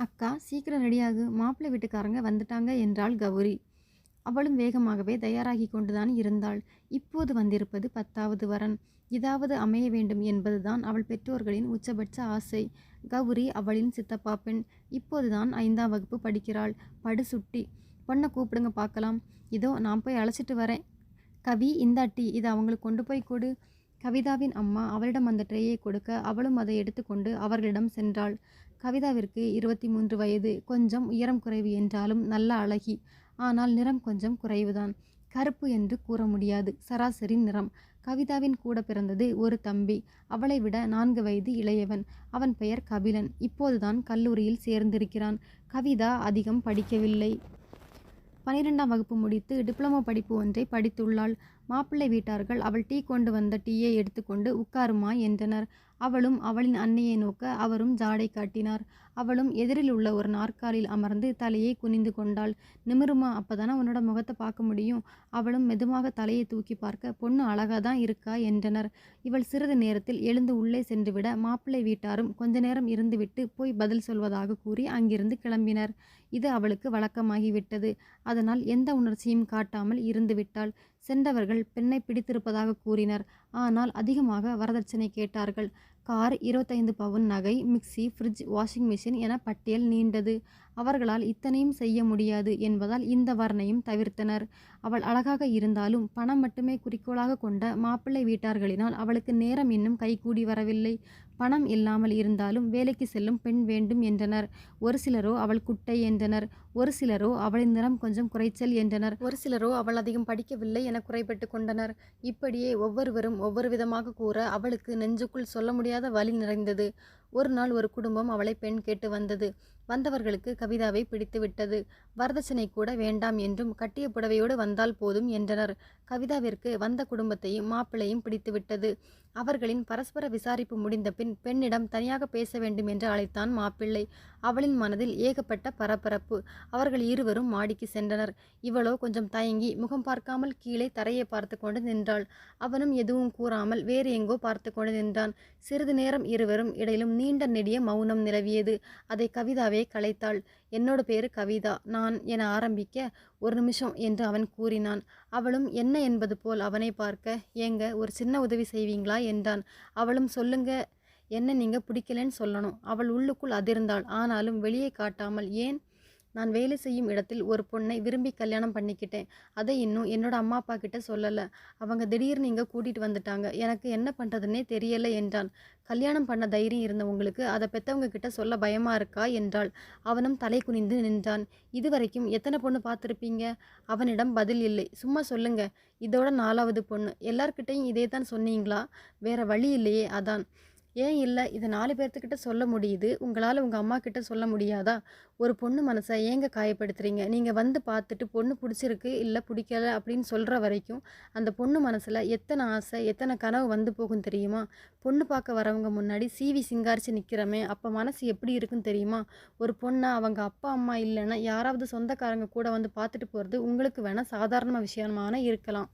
அக்கா சீக்கிரம் ரெடியாகு மாப்பிள்ளை வீட்டுக்காரங்க வந்துட்டாங்க என்றாள் கௌரி. அவளும் வேகமாகவே தயாராகி கொண்டுதான் இருந்தாள். இப்போது வந்திருப்பது பத்தாவது வரன். இதாவது அமைய வேண்டும் என்பதுதான் அவள் பெற்றோர்களின் உச்சபட்ச ஆசை. கௌரி அவளின் சித்தப்பா பெண். இப்போதுதான் ஐந்தாம் வகுப்பு படிக்கிறாள். படு சுட்டி. பொண்ணை கூப்பிடுங்க பார்க்கலாம். இதோ நான் போய் அழைச்சிட்டு வரேன். கவி இந்தாட்டி இதை அவங்களுக்கு கொண்டு போய் கொடு. கவிதாவின் அம்மா அவளிடம் அந்த ட்ரேயை கொடுக்க அவளும் அதை எடுத்துக்கொண்டு அவர்களிடம் சென்றாள். கவிதாவிற்கு இருபத்தி மூன்று வயது. கொஞ்சம் உயரம் குறைவு என்றாலும் நல்ல அழகி. ஆனால் நிறம் கொஞ்சம் குறைவுதான். கருப்பு என்று கூற முடியாது. சராசரி நிறம். கவிதாவின் கூட பிறந்தது ஒரு தம்பி. அவளை விட நான்கு வயது இளையவன். அவன் பெயர் கபிலன். இப்போதுதான் கல்லூரியில் சேர்ந்திருக்கிறான். கவிதா அதிகம் படிக்கவில்லை. பனிரெண்டாம் வகுப்பு முடித்து டிப்ளமோ படிப்பு ஒன்றை படித்துள்ளாள். மாப்பிள்ளை வீட்டார்கள் அவள் டீ கொண்டு வந்த டீயை எடுத்துக்கொண்டு உட்காருமா என்றனர். அவளும் அவளின் அன்னையை நோக்க அவரும் ஜாடை காட்டினார். அவளும் எதிரில் உள்ள ஒரு நாற்காலில் அமர்ந்து தலையை குனிந்து கொண்டாள். நிமிருமா அப்பதானே உன்னோட முகத்தை பார்க்க முடியும். அவளும் மெதுவாக தலையை தூக்கி பார்க்க பொண்ணு அழகா தான் இருக்கா? என்றனர். இவள் சிறிது நேரத்தில் எழுந்து உள்ளே சென்றுவிட மாப்பிள்ளை வீட்டாரும் கொஞ்ச நேரம் இருந்துவிட்டு போய் பதில் சொல்வதாக கூறி அங்கிருந்து கிளம்பினர். இது அவளுக்கு வழக்கமாகிவிட்டது. அதனால் எந்த உணர்ச்சியும் காட்டாமல் இருந்துவிட்டாள். சென்றவர்கள் பெண்ணை பிடித்திருப்பதாக கூறினர். ஆனால் அதிகமாக வரதட்சணை கேட்டார்கள். கார் இருபத்தைந்து பவுன் நகை மிக்சி ஃப்ரிட்ஜ் வாஷிங் மிஷின் என பட்டியல் நீண்டது. அவர்களால் இத்தனையும் செய்ய முடியாது என்பதால் இந்த வர்ணையும் தவிர்த்தனர். அவள் அழகாக இருந்தாலும் பணம் மட்டுமே குறிக்கோளாக கொண்ட மாப்பிள்ளை வீட்டார்களினால் அவளுக்கு நேரம் இன்னும் கைகூடி வரவில்லை. பணம் இல்லாமல் இருந்தாலும் வேலைக்கு செல்லும் பெண் வேண்டும் என்றனர். ஒரு சிலரோ அவள் குட்டை என்றனர். ஒரு சிலரோ அவளின் நிறம் கொஞ்சம் குறைச்சல் என்றனர். ஒரு சிலரோ அவள் அதிகம் படிக்கவில்லை என குறைபட்டு கொண்டனர். இப்படியே ஒவ்வொருவரும் ஒவ்வொரு விதமாக கூற அவளுக்கு நெஞ்சுக்குள் சொல்ல முடியாத வலி நிறைந்தது. ஒரு நாள் ஒரு குடும்பம் அவளை பெண் கேட்டு வந்தது. வந்தவர்களுக்கு கவிதாவை பிடித்து விட்டது. வரதட்சணை கூட வேண்டாம் என்றும் கட்டிய புடவையோடு வந்தால் போதும் என்றனர். கவிதாவிற்கு வந்த குடும்பத்தையும் மாப்பிள்ளையும் பிடித்து விட்டது. அவர்களின் பரஸ்பர விசாரிப்பு முடிந்த பின் பெண்ணிடம் தனியாக பேச வேண்டும் என்று அழைத்தான் மாப்பிள்ளை. அவளின் மனதில் ஏகப்பட்ட பரபரப்பு. அவர்கள் இருவரும் மாடிக்கு சென்றனர். இவளோ கொஞ்சம் தயங்கி முகம் பார்க்காமல் கீழே தரையை பார்த்து கொண்டு நின்றாள். அவனும் எதுவும் கூறாமல் வேறு எங்கோ பார்த்து கொண்டு நின்றான். சிறிது நேரம் இருவரும் இடையிலும் நீண்ட நெடிய மௌனம் நிலவியது. அதை கவிதாவே கலைத்தாள். என்னோட பேரு கவிதா. நான் என ஆரம்பிக்க ஒரு நிமிஷம் என்று அவன் கூறினான். அவளும் என்ன என்பது போல் அவனை பார்க்க ஏங்க ஒரு சின்ன உதவி செய்வீங்களா? என்றான். அவளும் சொல்லுங்க என்ன நீங்க பிடிக்கலன்னு சொல்லணும். அவள் உள்ளுக்குள் அதிர்ந்தாள். ஆனாலும் வெளியே காட்டாமல் ஏன் நான் வேலை செய்யும் இடத்தில் ஒரு பொண்ணை விரும்பி கல்யாணம் பண்ணிக்கிட்டேன். அதை இன்னும் என்னோட அம்மா அப்பா கிட்ட சொல்லலை. அவங்க திடீர்னு இங்கே கூட்டிகிட்டு வந்துட்டாங்க. எனக்கு என்ன பண்ணுறதுன்னே தெரியலை என்றான் கல்யாணம் பண்ண தைரியம் இருந்தவங்களுக்கு அதை பெற்றவங்க கிட்ட சொல்ல பயமாக இருக்கா என்றாள். அவனும் தலை குனிந்து நின்றான். இதுவரைக்கும் எத்தனை பொண்ணு பார்த்துருப்பீங்க? அவனிடம் பதில் இல்லை. சும்மா சொல்லுங்க. இதோட நாலாவது பொண்ணு. எல்லார்கிட்டையும் இதே தான் சொன்னீங்களா? வேற வழி இல்லையே அதான். ஏன் இல்லை? இதை நாலு பேர்த்துக்கிட்ட சொல்ல முடியுது. உங்களால் உங்கள் அம்மா கிட்ட சொல்ல முடியாதா? ஒரு பொண்ணு மனசை ஏங்க காயப்படுத்துறீங்க? நீங்கள் வந்து பார்த்துட்டு பொண்ணு பிடிச்சிருக்கு இல்லை பிடிக்கல அப்படின்னு சொல்கிற வரைக்கும் அந்த பொண்ணு மனசில் எத்தனை ஆசை எத்தனை கனவு வந்து போகும் தெரியுமா? பொண்ணு பார்க்க வரவங்க முன்னாடி சீவி சிங்காரிச்சு நிற்கிறமே அப்போ மனசு எப்படி இருக்குன்னு தெரியுமா? ஒரு பொண்ணை அவங்க அப்பா அம்மா இல்லைன்னா யாராவது சொந்தக்காரங்க கூட வந்து பார்த்துட்டு போகிறது உங்களுக்கு வேணால் சாதாரண விஷயமான இருக்கலாம்.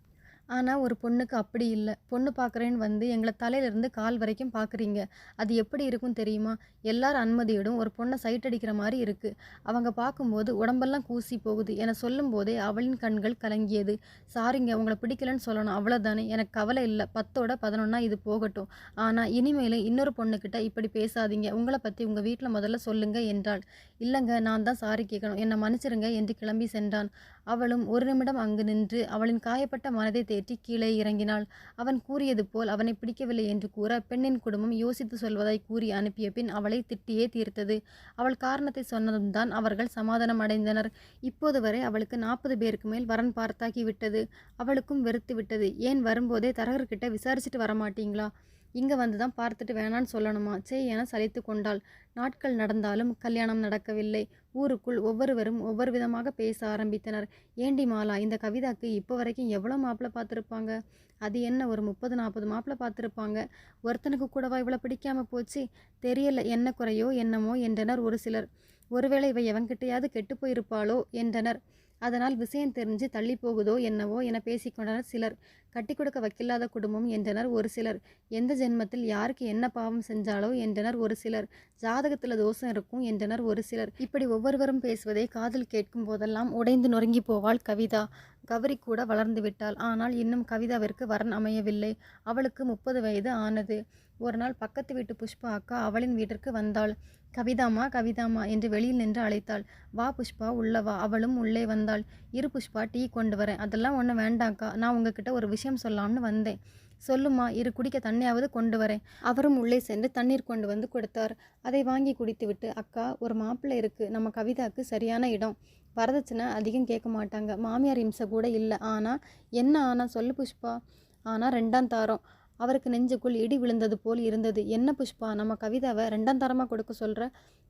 ஆனால் ஒரு பொண்ணுக்கு அப்படி இல்லை. பொண்ணு பார்க்குறேன்னு வந்து எங்களை தலையிலேருந்து கால் வரைக்கும் பார்க்குறீங்க அது எப்படி இருக்கும் தெரியுமா? எல்லார் அனுமதியோடும் ஒரு பொண்ணை சைட் அடிக்கிற மாதிரி இருக்குது அவங்க பார்க்கும்போது உடம்பெல்லாம் கூசி போகுது என சொல்லும்போதே அவளின் கண்கள் கலங்கியது. சாரிங்க உங்களை பிடிக்கலன்னு சொல்லணும். அவ்வளோதானே எனக்கு கவலை இல்லை. பத்தோட பதினொன்னா இது போகட்டும். ஆனால் இனிமேல் இன்னொரு பொண்ணுக்கிட்ட இப்படி பேசாதீங்க. உங்களை பற்றி உங்கள் வீட்டில் முதல்ல சொல்லுங்க என்றாள். இல்லைங்க நான் தான் சாரி கேட்கணும் என்னை மன்னிச்சிருங்க என்று கிளம்பி சென்றான். அவளும் ஒரு நிமிடம் அங்கு நின்று அவளின் காயப்பட்ட மனதை தேற்றி கீழே இறங்கினாள். அவன் கூறியது போல் அவனை பிடிக்கவில்லை என்று கூற பெண்ணின் குடும்பம் யோசித்து சொல்வதாய் கூறி அனுப்பிய பின் அவளை திட்டியே தீர்த்தது. அவள் காரணத்தை சொன்னதும் தான் அவர்கள் சமாதானம் அடைந்தனர். இப்போது வரை அவளுக்கு நாற்பது பேருக்கு மேல் வரன் பார்த்தாகி விட்டது. அவளுக்கும் வெறுத்து விட்டது. ஏன் வரும்போதே தரகர்கிட்ட விசாரிச்சுட்டு வரமாட்டீங்களா? இங்கே வந்து தான் பார்த்துட்டு வேணான்னு சொல்லணுமா? சே என சலித்து கொண்டாள். நாட்கள் நடந்தாலும் கல்யாணம் நடக்கவில்லை. ஊருக்குள் ஒவ்வொருவரும் ஒவ்வொரு விதமாக பேச ஆரம்பித்தனர். ஏண்டி மாலா இந்த கவிதாக்கு இப்போ வரைக்கும் எவ்வளோ மாப்பிள்ளை பார்த்துருப்பாங்க? அது என்ன ஒரு முப்பது நாற்பது மாப்பிள்ளை பார்த்துருப்பாங்க? ஒருத்தனுக்கு கூடவா இவ்வளோ பிடிக்காம போச்சு? தெரியல என்ன குறையோ என்னமோ என்றனர் ஒரு சிலர். ஒருவேளை இவை எவன்கிட்டயாவது கெட்டு போயிருப்பாளோ என்றனர். அதனால் விஷயம் தெரிஞ்சு தள்ளி போகுதோ என்னவோ என பேசிக்கொண்டனர் சிலர். கட்டி கொடுக்க வக்கில்லாத குடும்பம் என்றனர் ஒரு சிலர். எந்த ஜென்மத்தில் யாருக்கு என்ன பாவம் செஞ்சாலோ என்றனர் ஒரு சிலர். ஜாதகத்தில் தோஷம் இருக்கும் என்றனர் ஒரு சிலர். இப்படி ஒவ்வொருவரும் பேசுவதை காதில் கேட்கும் போதெல்லாம் உடைந்து நொறுங்கி போவாள் கவிதா. கௌரி கூட வளர்ந்து விட்டாள். ஆனால் இன்னும் கவிதாவிற்கு வரன் அமையவில்லை. அவளுக்கு முப்பது வயது ஆனது. ஒரு நாள் பக்கத்து வீட்டு புஷ்பா அக்கா அவளின் வீட்டிற்கு வந்தாள். கவிதாமா கவிதாமா என்று வெளியில் நின்று அழைத்தாள். வா புஷ்பா உள்ள வா. அவளும் உள்ளே வந்தாள். இரு புஷ்பா டீ கொண்டு வரேன். அதெல்லாம் ஒன்றும் வேண்டாம்க்கா நான் உங்ககிட்ட ஒரு விஷயம் சொல்லலாம்னு வந்தேன். சொல்லுமா இரு குடிக்க தண்ணியாவது கொண்டு வரேன். அவரும் உள்ளே சென்று தண்ணீர் கொண்டு வந்து கொடுத்தார். அதை வாங்கி குடித்துவிட்டு அக்கா ஒரு மாப்பிள்ளை இருக்குது நம்ம கவிதாக்கு சரியான இடம். வரதட்சணை அதிகம் கேட்க மாட்டாங்க. மாமியார் இம்சை கூட இல்லை. ஆனால் என்ன ஆனால் சொல்லு புஷ்பா. ஆனால் ரெண்டாம் தாரம். அவருக்கு நெஞ்சுக்குள் இடி விழுந்தது போல் இருந்தது. என்ன புஷ்பா நம்ம கவிதாவை ரெண்டாம் தரமாக கொடுக்க சொல்கிற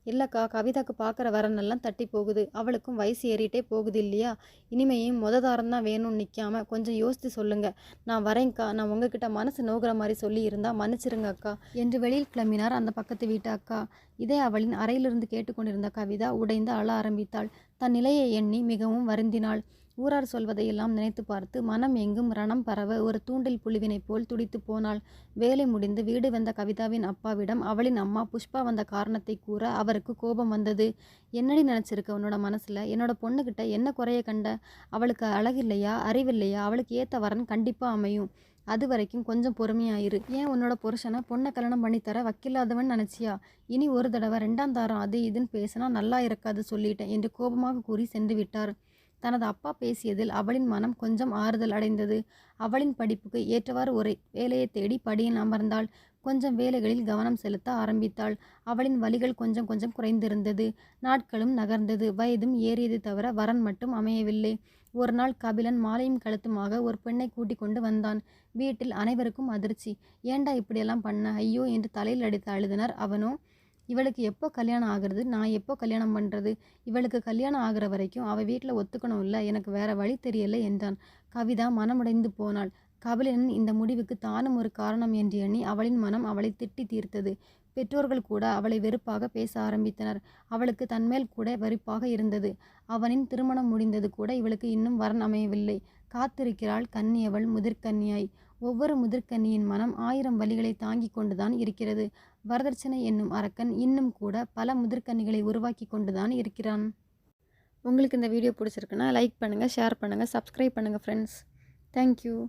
இல்லைக்கா கவிதாக்கு பார்க்குற வரனெல்லாம் தட்டி போகுது. அவளுக்கும் வயசு ஏறிட்டே போகுது இல்லையா? இனிமேயும் மொத தாரம் தான் வேணும்னு நிற்காம கொஞ்சம் யோசித்து சொல்லுங்கள் நான் வரேங்க்கா நான் உங்ககிட்ட மனசு நோகிற மாதிரி சொல்லி இருந்தால் மன்னிச்சிருங்க அக்கா என்று வெளியில் கிளம்பினார் அந்த பக்கத்து வீட்டு அக்கா இதே அவளின் அறையிலிருந்து கேட்டுக்கொண்டிருந்த கவிதா உடைந்து அழ ஆரம்பித்தாள். தன் நிலையை எண்ணி மிகவும் வருந்தினாள். ஊரார் சொல்வதையெல்லாம் நினைத்து பார்த்து மனம் எங்கும் ரணம் பரவ ஒரு தூண்டில் புழுவினைப் போல் துடித்து போனாள். வேலை முடிந்து வீடு வந்த கவிதாவின் அப்பாவிடம் அவளின் அம்மா புஷ்பா வந்த காரணத்தை கூற அவருக்கு கோபம் வந்தது. என்னடி நினச்சிருக்க உன்னோட மனசில்? என்னோட பொண்ணுக்கிட்ட என்ன குறைய கண்ட? அவளுக்கு அழகில்லையா? அறிவில்லையா? அவளுக்கு ஏற்ற வரன் கண்டிப்பாக அமையும். அது வரைக்கும் கொஞ்சம் பொறுமையாயிரு. ஏன் உன்னோட புருஷனை பொண்ணை கல்யாணம் பண்ணித்தர வக்கில்லாதவன் நினச்சியா? இனி ஒரு தடவை ரெண்டாம் தாரம் அது இதுன்னு பேசினா நல்லா இருக்காது சொல்லிட்டேன் என்று கோபமாக கூறி சென்று விட்டார் தனது அப்பா பேசியதில் அவளின் மனம் கொஞ்சம் ஆறுதல் அடைந்தது. அவளின் படிப்புக்கு ஏற்றவாறு ஒரு வேலையை தேடி படியில் அமர்ந்தாள். கொஞ்சம் வேலைகளில் கவனம் செலுத்த ஆரம்பித்தாள். அவளின் வலிகள் கொஞ்சம் கொஞ்சம் குறைந்திருந்தது. நாட்களும் நகர்ந்தது. வயதும் ஏறியது தவிர வரன் மட்டும் அமையவில்லை. ஒரு நாள் கபிலன் மாலையும் கழுத்துமாக ஒரு பெண்ணை கூட்டிக் கொண்டு வந்தான். வீட்டில் அனைவருக்கும் அதிர்ச்சி. ஏண்டா இப்படியெல்லாம் பண்ண? ஐயோ என்று தலையில் அடித்து அழுதினர். அவனோ? இவளுக்கு எப்போ கல்யாணம் ஆகிறது? நான் எப்போ கல்யாணம் பண்ணுறது இவளுக்கு கல்யாணம் ஆகிற வரைக்கும் அவள் வீட்டில் ஒத்துக்கணும் இல்லை எனக்கு வேற வழி தெரியலை என்றான். கவிதா மனமுடைந்து போனாள். கபிலனின் இந்த முடிவுக்கு தானும் ஒரு காரணம் என்று எண்ணி அவளின் மனம் அவளை திட்டி தீர்த்தது. பெற்றோர்கள் கூட அவளை வெறுப்பாக பேச ஆரம்பித்தனர். அவளுக்கு தன்மேல் கூட வெறுப்பாக இருந்தது. அவனின் திருமணம் முடிந்தது கூட இவளுக்கு இன்னும் வரன் அமையவில்லை. காத்திருக்கிறாள் கன்னியவள் முதிர்கன்னியாய். ஒவ்வொரு முதிர்கன்னியின் மனம் ஆயிரம் வழிகளை தாங்கிக் கொண்டுதான் இருக்கிறது. வரதட்சணை என்னும் அரக்கன் இன்னும் கூட பல முதிர்கன்னிகளை உருவாக்கி கொண்டுதான் இருக்கிறான். உங்களுக்கு இந்த வீடியோ பிடிச்சிருக்குன்னா லைக் பண்ணுங்கள் ஷேர் பண்ணுங்கள் சப்ஸ்கிரைப் பண்ணுங்கள் ஃப்ரெண்ட்ஸ் தேங்க்யூ